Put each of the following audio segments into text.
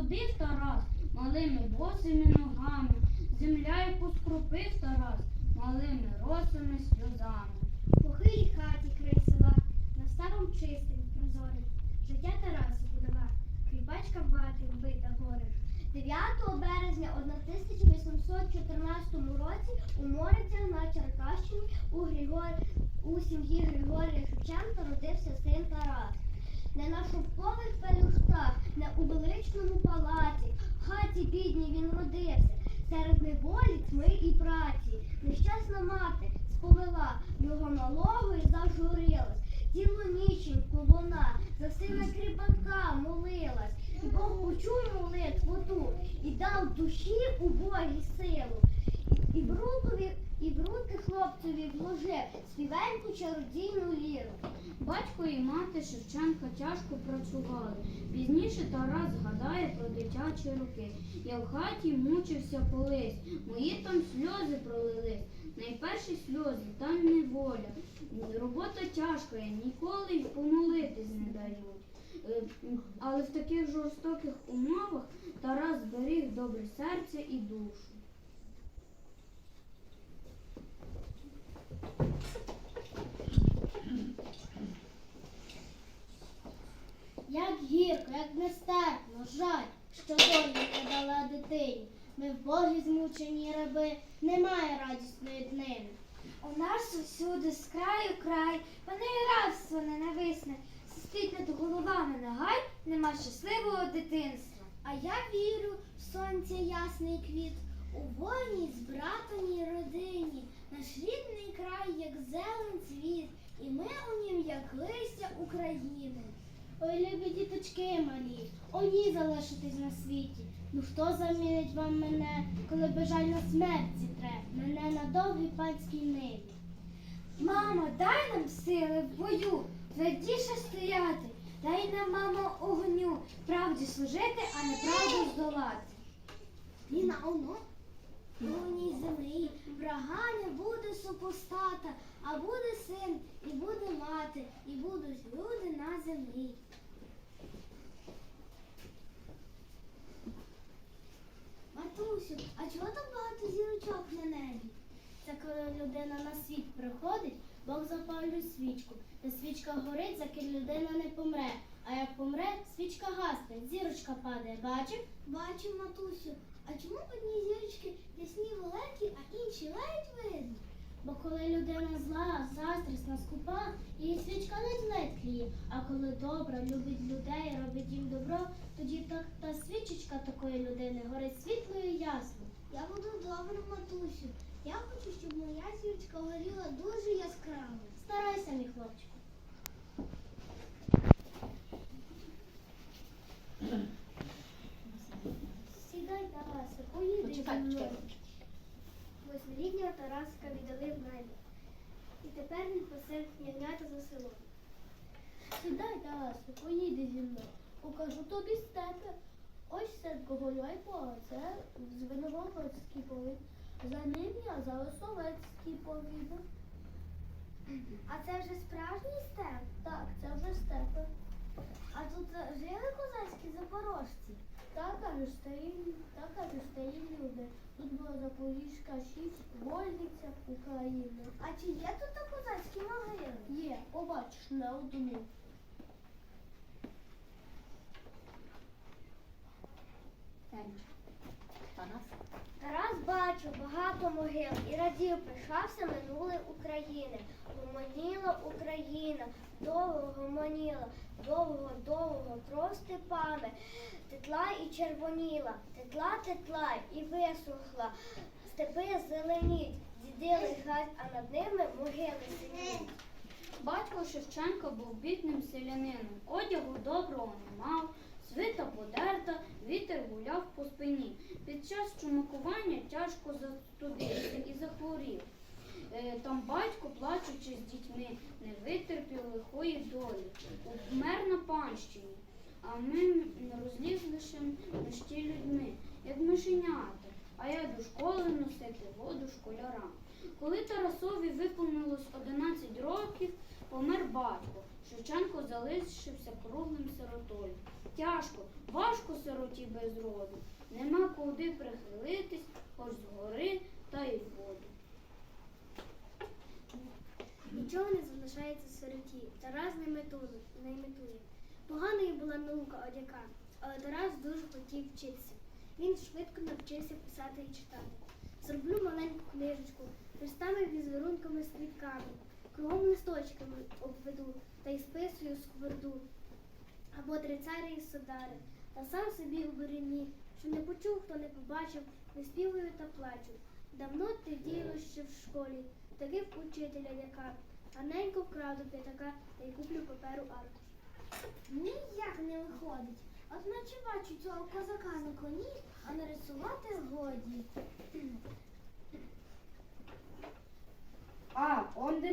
яку сходив Тарас малими босими ногами. Земля, яку скропив Тарас малими росами сльозами. Похилій хаті край села, на старом чистим, прозорим. Життя Тараса подава, кріпачка бати вбита горем. 9 березня 1814 році у Морицях на Черкащині у, Григор... у сім'ї Григорія Шевченка родився син Тарас. Не на шовкових не у величному палаці, в хаті бідній він родився, серед неволі, тьми і праці. Нещасна мати сповела його малого і зажурилась. Цілу ніченьку вона за сина кріпака молилась. І Бог почув молитву ту і дав душі убогій силу. І, в рукові, і в руки хлопцеві вложив співеньку чародійну ліру. Батько і мати Шевченка тяжко працювали. Пізніше Тарас згадає про дитячі роки. Я в хаті мучився колись, мої там сльози пролились. Найперші сльози, там неволя. Робота тяжка, ніколи й помолитись не дають. Е, Але в таких жорстоких умовах Тарас зберіг добре серце і душу. Як гірко, як нестерпно, жаль, що доля не дала дитині. Ми в Богі змучені раби, немає радісної днини. У нас усюди з краю край, пане рабство ненависне, спить над головами нагай, нема щасливого дитинства. А я вірю в сонце ясний квіт, у вольній збратаній родині, наш рідний край, як зелен цвіт, і ми у нім, як листя України. Ой, любі діточки малі, оні залишитись на світі. Ну хто замінить вам мене, коли бажальна смерть зітре, мене на довгій панській ниві. Мамо, дай нам сили в бою, твердіше стояти, дай нам, мамо, огню, правді служити, а не правду здолати. Ніна, оно, Луній землі, врага не буде супостата, а буде син, і буде мати, і будуть люди на землі. Матусю, а чого так багато зірочок на небі? Це коли людина на світ приходить, Бог запалює свічку, та свічка горить, заки людина не помре. А як помре, свічка гасне, зірочка падає. Бачив? Бачив, матусю. А чому одні зірочки ясні великі, а інші ледь видно? Бо коли людина зла, заздрісна, скупа, її свічка ледь-ледь тліє. А коли добра, любить людей, робить їм добро, тоді та, та свічечка такої людини горить світло і ясно. Я буду добрим, матусю. Я хочу, щоб моя зірочка горіла дуже яскраво. Старайся, мій хлопчику. Сідай, Тарасе, поїди Почекай, почекай. Восьмирічного Тараска віддали в небі. І тепер він просив ягнята за село. Сідай, Тарасе, поїди зі мною. Покажу тобі степи. Ось сердко Гуляйпо, а це Звенигородський повід. За ним я за Осовецький повід. А це вже справжній степ? Так, це вже степи. А тут жили козацькі запорожці? Так, кажуть, старі, так кажуть, старі люди. Тут була Запорізька 6, Вольниця, Україна. А чи є тут козацькі могили? Є, побачиш, на одну. Тарас. Тарас бачив багато могил і радів пишався минуле України. Гомоніла Україна, довго гомоніла, довго, довго, про степами, тетла і червоніла, тетла, тетла і висохла, степи зеленіть, діди лихать, а над ними могили сидять. Батько Шевченка був бідним селянином, одягу доброго не мав, свита подерта, вітер гуляв по спині. Під час чумакування тяжко застудився і захворів. Е, Там батько, плачучи з дітьми, не витерпів лихої долі, умер на панщині. а ми розлізлися між людьми, як мишенята, а я до школи носити воду школярам. Коли Тарасові виповнилось 11 років, помер батько. Шевченко залишився круглим сиротою. Тяжко, важко сироті без роду. Нема куди прихилитись, хоч згори та й в воду. Нічого не залишається сироті. Тарас не метує. Поганою була наука одяка, але Тарас дуже хотів вчитися. Він швидко навчився писати і читати. Зроблю маленьку книжечку, хрестами візерунками з квітками, кругом листочками обведу та й списую скверду. Або три царі і содари, та сам собі у буряні, що не почув, хто не побачив, не співаю та плачу. Давно ти діло ще в школі, таки в учителя яка, гарненько вкраду п'ятака та й куплю паперу аркуш. Ніяк не виходить. От наче бачу цього козака на коні, а нарисувати годі.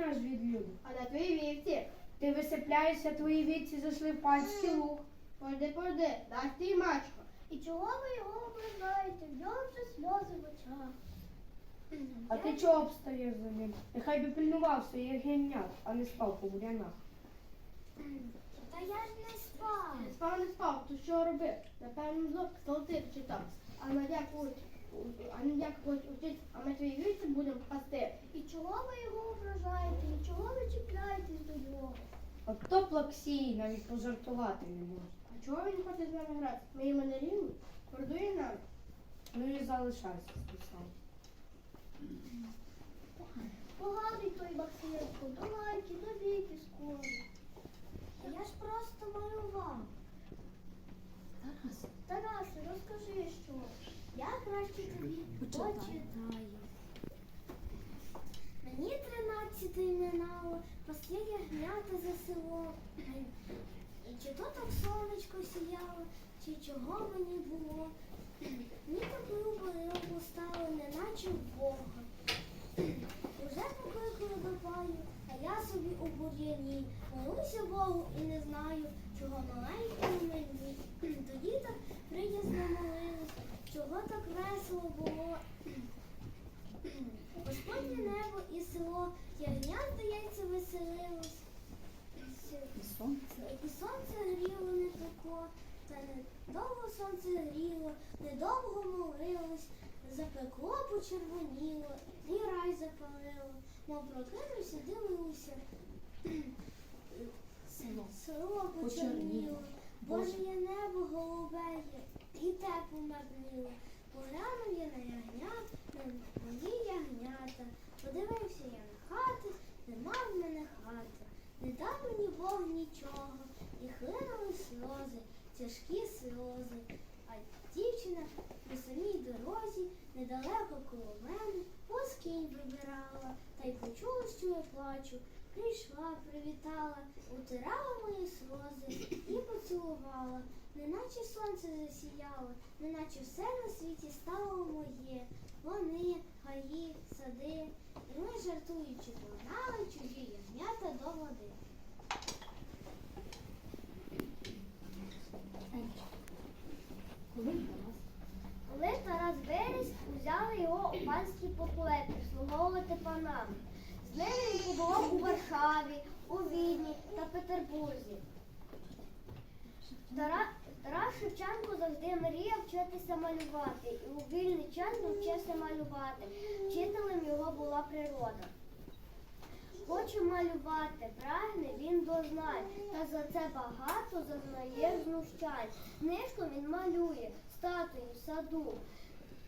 Наш відлюд. А на твоїй вівці? Ти висипляєшся, твої віці зайшли в панський луг. Пойди, пойди, дай ти мачко. І чого ви його ображаєте? В нього вже сльози в очах. А ти чого обстаєш за ним? Нехай би пильнував своїх генят, а не спав по бурянах. Та я ж не спав. Не спав, не спав. То що робив? Напевно, зло псалтир читав. А на дякують, а дякують учить, а ми твої вівці будемо пасти. Чого ви його ображаєте? І чого ви чіпляєтесь до нього? От то плаксій навіть пожартувати не може. А чого він хоче з нами грати? Ми йому не рівні? Гордує нам. Ну і залишайся списав. Поганий той Максимко, до лайки, до віки скоро. Я ж просто малював. Тарас. Тарасе, розкажи, що я краще тобі почитаю. Пасли ягнята за село. Чи то так сонечко сіяло, чи чого мені було. Мені так любо любо стало, неначе в Бога. Уже покликали до паю, а я собі у бур'яні. Молюся Богу і не знаю, чого маленькому мені. Тоді так приязно молилась, чого так весело було. Господнє небо і село, ягнят яйця веселилось. І сонце. І сонце гріло не тако, та недовго сонце гріло, недовго молилось, запекло, почервоніло, і рай запалило, мов прокинувся, дивився. Село. Село Почерніло. Божє небо голубеє, і те померніло. Поглянув я на ягнят, на мої ягнята. Подивився я на хати, нема в мене хати. Не дав мені Бог нічого, і хлинули сльози, тяжкі сльози. А дівчина на самій дорозі, недалеко коло мене, поскінь вибирала, та й почула, що я плачу. Прийшла, привітала, утирала мої сльози і поцілувала, неначе сонце засіяло, неначе все на світі стало моє. Вони, гаї, сади, і ми жартуючи погнали чужі ягнята до води. Коли Тарас? Тарас взяли його у панські поплети слуговувати панам. З ними він побував у Варшаві, у Відні та Петербурзі. Тара- Тарас Шевченко завжди мріяв вчитися малювати і у вільний час навчився малювати. Вчителем його була природа. Хоче малювати, прагне він дознай, та за це багато зазнає знущань. Книжку він малює, статую в саду,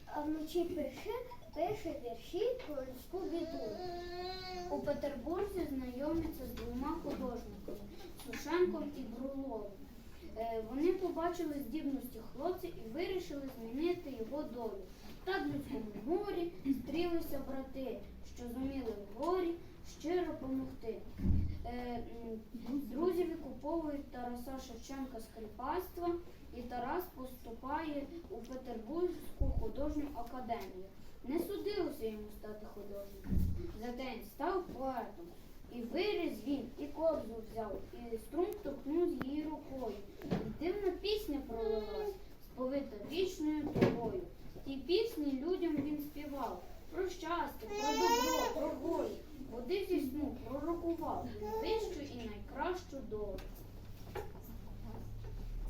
а вночі пише, пише вірші про людську біду. У Петербурзі знайомиться з двома художниками Сушенком і Бруловим. Е, Вони побачили здібності хлопця і вирішили змінити його долю. Так в людському морі стрілися брати, що зуміли в горі щиро помогти. Е, Друзі викуповують Тараса Шевченка з кріпацтва, і Тарас поступає у Петербурзьку художню академію. Не судилося йому стати художником. За день став поетом. І виріс він, і кобзу взяв, і струм топнув з її рукою. І дивна пісня пролилась, сповита вічною тобою. Ті пісні людям він співав. Про щастя, про добро, про волю. Води зі сну пророкував вищу і найкращу долю.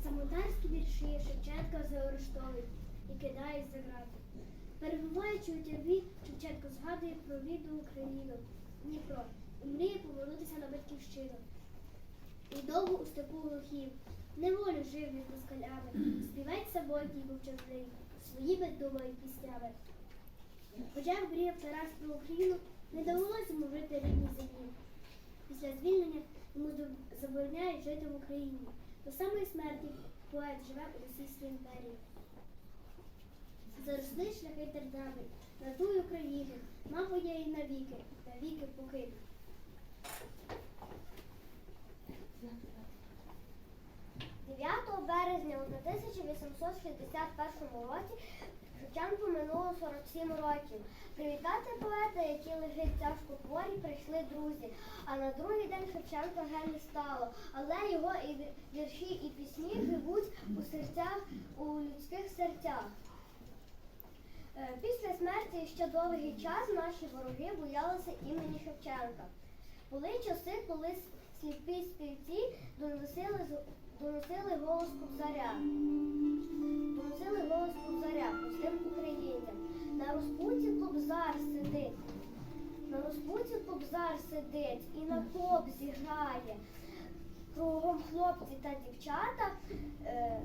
Самотарські вірші Шевченка заарештовують і кидає за грати. Перебуваючи у тюрмі, Шевченко згадує про віду Україну Дніпро і мріє повернутися на батьківщину. І довго у степу глухів, неволю жив він москалями, співець самотній мовчазний, своїми думає піснями. Хоча мріяв Тарас про Україну, не довелося йому жити рідній землі. Після звільнення йому забороняють жити в Україні. До самої смерті поет живе у Російській імперії. Заросли шляхи тернами, на ту Україну, мабо я і навіки, навіки покину. Березня у 1861 році Шевченку минуло 47 років. Привітати поета, який лежить тяжко хворі, прийшли друзі. А на другий день Шевченка вже не стало. Але його і вірші, і пісні живуть у серцях, у людських серцях. Е, Після смерті ще довгий час наші вороги боялися імені Шевченка. Були часи, коли сліпі співці доносили, доносили голос Кобзаря. Доносили голос Кобзаря простим українцям. На розпуці Кобзар сидить. На розпуці Кобзар сидить і на кобзі грає. Кругом хлопці та дівчата, е,